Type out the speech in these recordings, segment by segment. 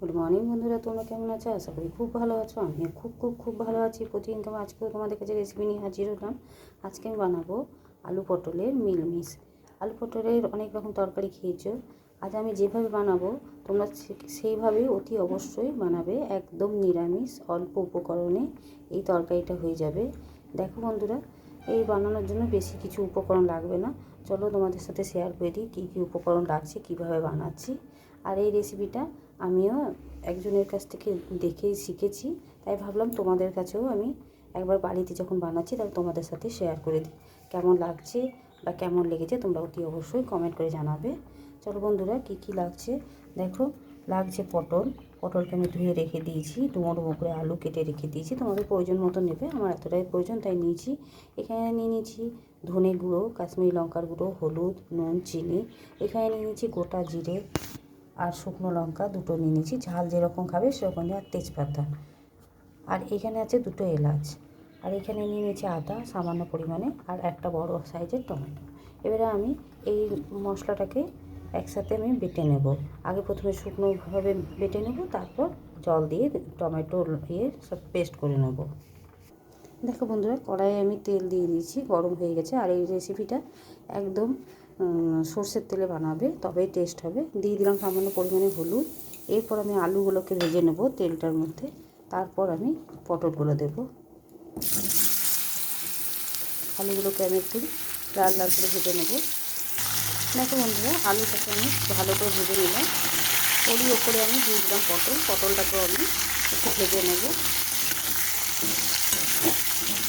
Good morning বন্ধুরা, তোমরা কেমন আছো? আশা করি খুব ভালো আছো। আমিও খুব খুব খুব ভালো আছি। প্রতিদিন কেমন আজকেও তোমাদের কাছে রেসিপি নিয়ে হাজির হলাম। আজকে আমি বানাবো আলু পটলের মিলমিশ। আলু পটলের অনেক রকম তরকারি খেয়েছো। আজ আমি যেভাবে বানাবো, তোমরা সেইভাবে অতি অবশ্যই বানাবে। একদম নিরামিষ, অল্প উপকরণে এই তরকারিটা হয়ে যাবে। দেখো বন্ধুরা, এই বানানোর জন্য বেশি কিছু উপকরণ লাগবে না। চলো তোমাদের সাথে শেয়ার করে দিই কী কী উপকরণ লাগছে, কীভাবে বানাচ্ছি। আর এই রেসিপিটা আমিও একজনের কাছ থেকে দেখেই শিখেছি, তাই ভাবলাম তোমাদের কাছেও আমি একবার বাড়িতে যখন বানাচ্ছি তাহলে তোমাদের সাথে শেয়ার করে দিই। কেমন লাগছে বা কেমন লেগেছে তোমরা অতি অবশ্যই কমেন্ট করে জানাবে। চলো বন্ধুরা, কী কী লাগছে? দেখো, লাগছে পটল। পটলকে আমি ধুয়ে রেখে দিয়েছি ডুমো করে আলু কেটে রেখে দিয়েছি। তোমাদের প্রয়োজন মতো নেবে, আমার এতটাই প্রয়োজন, তাই নিয়েছি। এখানে নিয়ে নিয়েছি ধনে গুঁড়ো, কাশ্মীরি লঙ্কার গুঁড়ো, হলুদ, নুন, চিনি। এখানে নিয়ে নিয়েছি গোটা জিরে আর শুকনো লঙ্কা দুটো নিয়ে নিয়েছি। ঝাল যেরকম খাবে সেরকম আর তেজপাতা। আর এখানে আছে দুটো এলাচ। আর এখানে নিয়ে নিয়েছি আদা সামান্য পরিমাণে, আর একটা বড় সাইজের টমেটো। এবারে আমি এই মশলাটাকে একসাথে আমি বেটে নেব। আগে প্রথমে শুকনোভাবে বেটে নেব, তারপর জল দিয়ে টমেটো দিয়ে সব পেস্ট করে নেব। দেখো বন্ধুরা, কড়াইয়ে আমি তেল দিয়ে দিয়েছি, গরম হয়ে গেছে। আর এই রেসিপিটা একদম সর্ষের তেলে বানাবে, তবেই টেস্ট হবে। দিয়ে দিলাম সামান্য পরিমাণে হলুদ। এরপর আমি আলুগুলোকে ভেজে নেব তেলটার মধ্যে। তারপর আমি পটলগুলো দেব। আলুগুলোকে আমি একটু লাল লাল করে ভেজে নেব। দেখো বন্ধুরা, আলুটাকে আমি ভালো করে ভেজে নিলাম। ওরই ওপরে আমি দিয়ে দিলাম পটল। পটলটাকেও আমি একটু ভেজে নেব।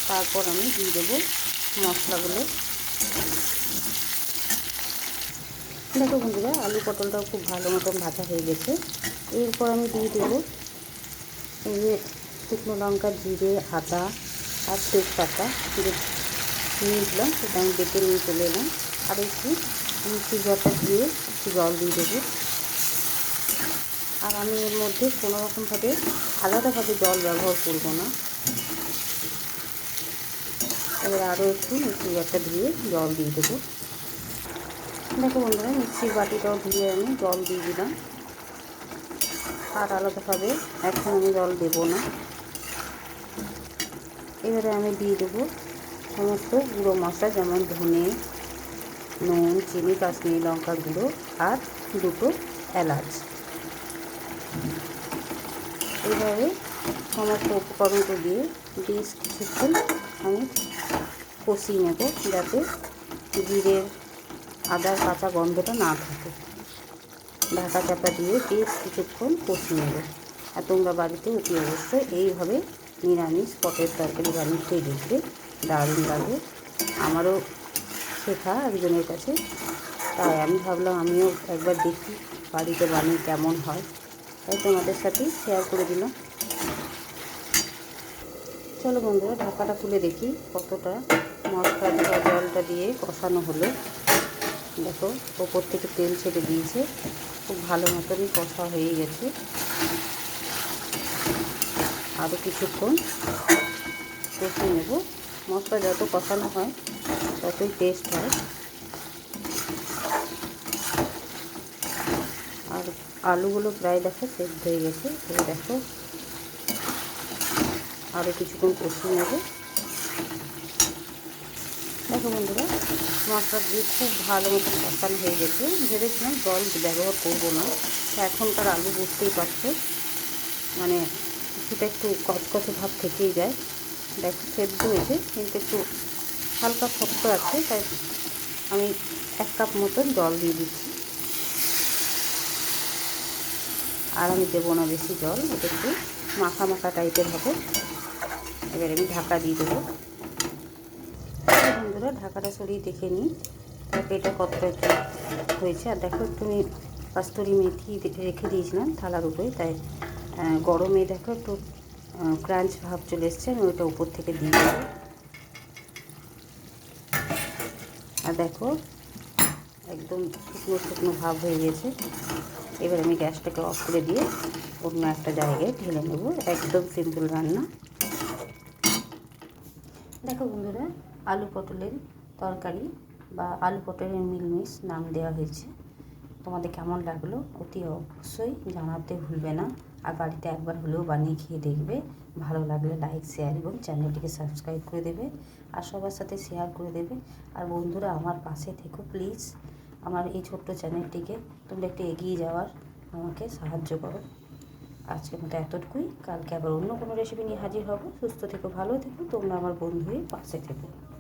তারপর আমি দিয়ে দেবো মশলাগুলো। দেখো বন্ধুরা, আলু পটলটাও খুব ভালো মতন ভাজা হয়ে গেছে। এরপর আমি দিয়ে দেবো এই যে শুকনো লঙ্কা, জিরে, আদা আর তেজপাতা। নিয়ে দিলাম সেটা আমি বেটে নিয়ে চলে এলাম। আর একটু মিষ্টি জলটা দিয়ে একটু জল দিয়ে দেবো। আর আমি এর মধ্যে কোনো রকমভাবে, আলাদাভাবে জল ব্যবহার করব না। এবার আরও একটু মিষ্টি জলটা দিয়ে জল দিয়ে দেবো। দেখো বন্ধুরা, মিক্সির বাটিটাও ধুয়ে আমি জল দিয়ে দিলাম। আর আলাদাভাবে এখন আমি জল দেব না। এবারে আমি দিয়ে দেবো সমস্ত গুঁড়ো মশলা, যেমন ধনে, নুন, চিনি, কাশ্মীরি লঙ্কা গুঁড়ো আর দুটো এলাচ। এইভাবে সমস্ত উপকরণকে দিয়ে বেশ কিছুক্ষণ আমি কষিয়ে নেব, যাতে জিরের আদার কাঁচা গন্ধটা না থাকে। ঢাকা চাপা দিয়ে বেশ কিছুক্ষণ কষিয়ে নেব। আর তোমরা বাড়িতে অতি অবশ্যই এইভাবে নিরামিষ পটের তরকারি বানিয়ে দেখবে। দারুণ লাগে। আমারও শেখা একজনের কাছে। তাই আমি ভাবলাম আমিও একবার দেখি বাড়িতে বানিয়ে কেমন হয়। তাই তোমাদের সাথেই শেয়ার করে দিলাম। চলো বন্ধুরা, ঢাকাটা খুলে দেখি কতটা মশলা জলটা দিয়ে কষানো হলো। দেখো, ওপর থেকে তেল ছেড়ে দিয়েছে। খুব ভালো মতনই কষা হয়ে গেছে। আরও কিছুক্ষণ কষিয়ে নেব। মশলা যত কষানো হয়, ততই টেস্ট হয়। আর আলুগুলো প্রায় দেখো সেদ্ধ হয়ে গেছে। এই দেখো আরও কিছুক্ষণ কষিয়ে নেব। দেখো বন্ধুরা দিয়ে খুব ভালো মতো কষানো হয়ে গেছে। ভেবেছিলাম জল ব্যবহার করব না। এখনকার আলু বুঝতেই পারছে। মানে কিছুটা একটু কচকচে ভাব থেকেই যায়। দেখো, সেদ্ধ হয়েছে, কিন্তু একটু হালকা শক্ত আছে, তাই আমি এক কাপ মতন জল দিয়ে দিচ্ছি। আর আমি দেবো না বেশি জল এটা একটু মাখা মাখা টাইপের হবে। এবার আমি ঢাকা দিয়ে দেবো। বন্ধুরা, ঢাকাটা সরিয়ে দেখে নিই। তারপরে এটা কতটা কি হয়েছে। আর দেখো একটু আমি কাস্তুরি মেথি রেখে দিয়েছিলাম থালার উপরে। তাই গরমে দেখো একটু ক্রাঞ্চ ভাব চলে এসছে। আমি ওইটা উপর থেকে দিয়ে দেবো। আর দেখো, একদম শুকনো শুকনো ভাব হয়ে গেছে। এবার আমি গ্যাসটাকে অফ করে দিয়ে অন্য একটা জায়গায় ঢেলে নেব। একদম সিম্পল রান্না। দেখো বন্ধুরা আলু পটলের তরকারি বা আলু পটলের মিলমিশ নাম দেওয়া হয়েছে। তোমাদের কেমন লাগল অতি অবশ্যই জানাতে ভুলবে না। আর বাড়িতে একবার হলেও বানিয়ে খেয়ে দেখবে। ভালো লাগলে লাইক শেয়ার এবং চ্যানেলটিকে সাবস্ক্রাইব করে দেবে। আর সবার সাথে শেয়ার করে দেবে। আর বন্ধুরা, আমার পাশে থেকো প্লিজ আমার এই ছোট্ট চ্যানেলটিকে তোমরা একটু এগিয়ে যাওয়ার আমাকে সাহায্য করো। আজকের মতো এতটুকুই। কালকে আবার অন্য কোনো রেসিপি নিয়ে হাজির হব। সুস্থ থেকো, ভালো থেকো। তোমরা আমার বন্ধুই পাশে থেকো।